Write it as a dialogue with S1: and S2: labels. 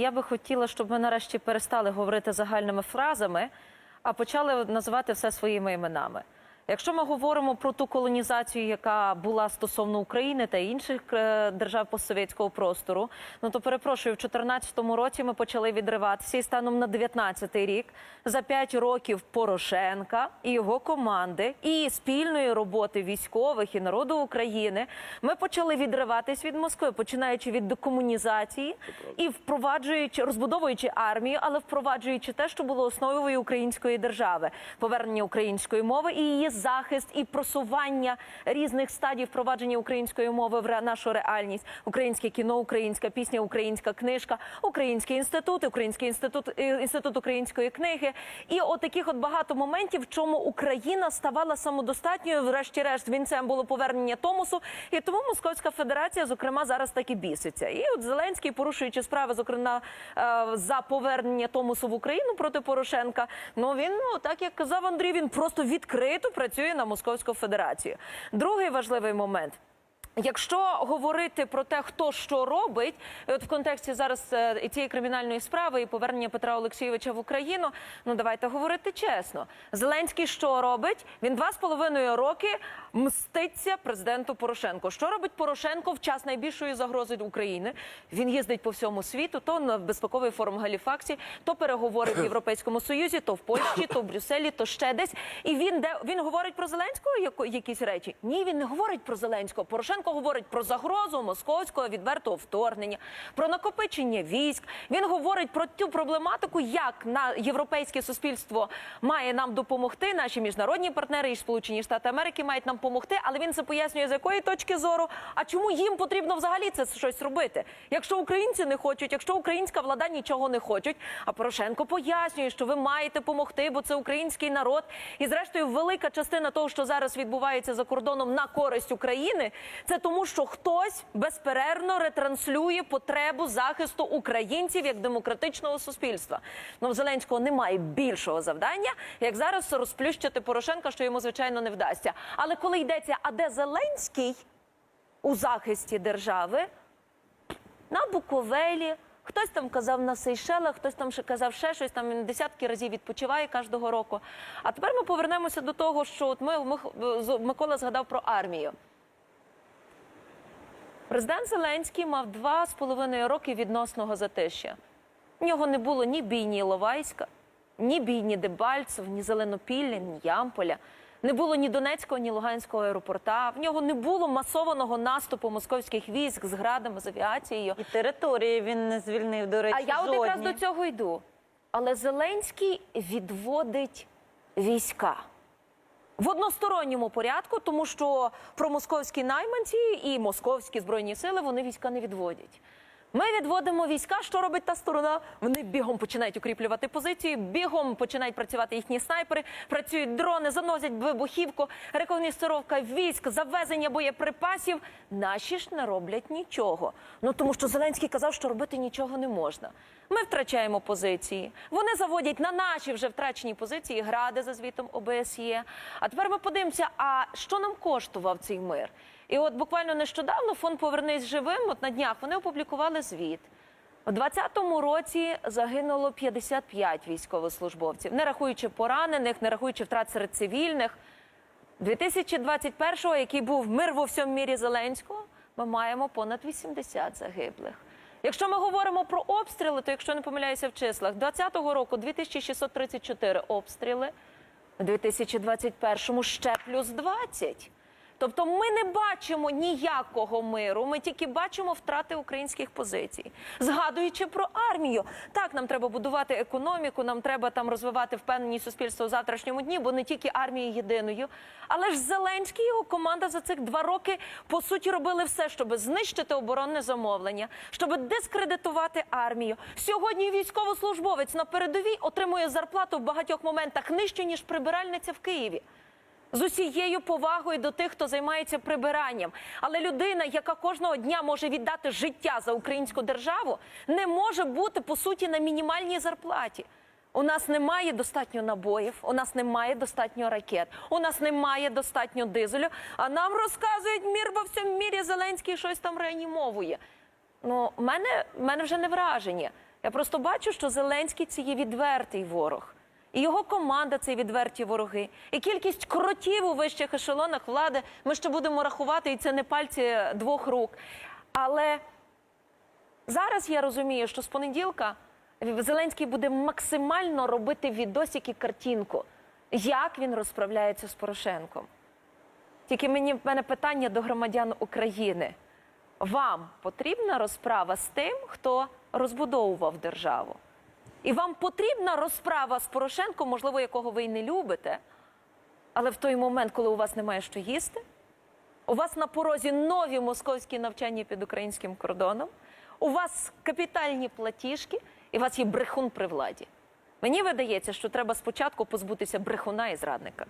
S1: Я би хотіла, щоб ми нарешті перестали говорити загальними фразами, а почали називати все своїми іменами. Якщо ми говоримо про ту колонізацію, яка була стосовно України та інших е, держав постсовєтського простору, ну то перепрошую, в 2014 році ми почали відриватися і станом на 19 рік за 5 років Порошенка і його команди і спільної роботи військових і народу України ми почали відриватись від Москви, починаючи від декомунізації і впроваджуючи, розбудовуючи армію, але впроваджуючи те, що було основою української держави, повернення української мови і її захист і просування різних стадій впровадження української мови в нашу реальність. Українське кіно, українська пісня, українська книжка, український інститут, український інститут, е, інститут української книги. І от от багато моментів, в чому Україна ставала самодостатньою. Врешті-решт вінцем було повернення Томосу, і тому Московська Федерація, зокрема, зараз так і біситься. І от Зеленський, порушуючи справи, зокрема е, за повернення Томосу в Україну проти Порошенка. Ну він ну так як казав Андрій, він просто відкрито працює на Московську Федерацію. Другий важливий момент. Якщо говорити про те, хто що робить, от в контексті зараз е, і цієї кримінальної справи і повернення Петра Олексійовича в Україну, ну давайте говорити чесно. Зеленський що робить? Він два з половиною роки мститься президенту Порошенко. Що робить Порошенко в час найбільшої загрози України? Він їздить по всьому світу, то на безпековий форум Галіфаксі, то переговори в Європейському Союзі, то в Польщі, то в Брюсселі, то ще десь. І він де він говорить про Зеленського якісь речі? Ні, він не говорить про Зеленського. Порошенко говорить про загрозу московського відвертого вторгнення, про накопичення військ. Він говорить про ту проблематику, як на європейське суспільство має нам допомогти. Наші міжнародні партнери і Сполучені Штати Америки мають нам допомогти, але він це пояснює з якої точки зору. А чому їм потрібно взагалі це щось робити? Якщо українці не хочуть, якщо українська влада нічого не хочуть, а Порошенко пояснює, що ви маєте допомогти, бо це український народ. І зрештою, велика частина того, що зараз відбувається за кордоном на користь України, це тому, що хтось безперервно ретранслює потребу захисту українців як демократичного суспільства. Ну в Зеленського немає більшого завдання, як зараз розплющити Порошенка, що йому звичайно не вдасться. Але коли йдеться, а де Зеленський у захисті держави, на Буковелі. Хтось там казав на Сейшелах, хтось там ще казав ще щось. Там він десятки разів відпочиває кожного року. А тепер ми повернемося до того, що от ми, ми Микола згадав про армію. Президент Зеленський мав два з половиною роки відносного затища. В нього не було ні бійні Іловайська, ні бійні Дебальцев, ні Зеленопілля, ні Ямполя. Не було ні Донецького, ні Луганського аеропорта. В нього не було масованого наступу московських військ з градами, з авіацією.
S2: І території він не звільнив, до речі,
S1: А я от якраз до цього йду. Але Зеленський відводить війська в односторонньому порядку, тому що промосковські найманці і московські збройні сили вони війська не відводять. Ми відводимо війська. Що робить та сторона? Вони бігом починають укріплювати позиції, бігом починають працювати їхні снайпери, працюють дрони, заносять вибухівку, рекогністировка військ, завезення боєприпасів. Наші ж не роблять нічого. Ну тому що Зеленський казав, що робити нічого не можна. Ми втрачаємо позиції. Вони заводять на наші вже втрачені позиції гради за звітом ОБСЄ. А тепер ми подивимося, а що нам коштував цей мир? І от буквально нещодавно фонд Повернись живим. От на днях вони опублікували звіт. У 2020 році загинуло 55 військовослужбовців, не рахуючи поранених, не рахуючи втрат серед цивільних. 2021-го, який був мир во всьому мірі Зеленського, ми маємо понад 80 загиблих. Якщо ми говоримо про обстріли, то якщо не помиляюся в числах, 2020 року 2634 обстріли, у 2021 ще плюс 20. Тобто ми не бачимо ніякого миру, ми тільки бачимо втрати українських позицій. Згадуючи про армію, так нам треба будувати економіку, нам треба там розвивати впевненість суспільства у завтрашньому дні, бо не тільки армія єдиною. Але ж Зеленський і його команда за цих два роки по суті робили все, щоб знищити оборонне замовлення, щоб дискредитувати армію. Сьогодні військовослужбовець на передовій отримує зарплату в багатьох моментах нижче ніж прибиральниця в Києві з усією повагою до тих, хто займається прибиранням. Але людина, яка кожного дня може віддати життя за українську державу, не може бути по суті на мінімальній зарплаті. У нас немає достатньо набоїв, у нас немає достатньо ракет, у нас немає достатньо дизелю. А нам розказують мір во всьому мірі Зеленський щось там реанімовує. Ну, мене, мене вже не враження. Я просто бачу, що Зеленський це є відвертий ворог. І його команда це відверті вороги. І кількість кротів у вищих ешелонах влади ми ще будемо рахувати, і це не пальці двох рук. Але зараз я розумію, що з понеділка Зеленський буде максимально робити відосик і картинку, як він розправляється з Порошенком. Тільки мені в мене питання до громадян України. Вам потрібна розправа з тим, хто розбудовував державу? І вам потрібна розправа з Порошенком, можливо, якого ви й не любите, але в той момент, коли у вас немає що їсти, у вас на порозі нові московські навчання під українським кордоном, у вас капітальні платіжки, і у вас є брехун при владі. Мені видається, що треба спочатку позбутися брехуна і зрадника.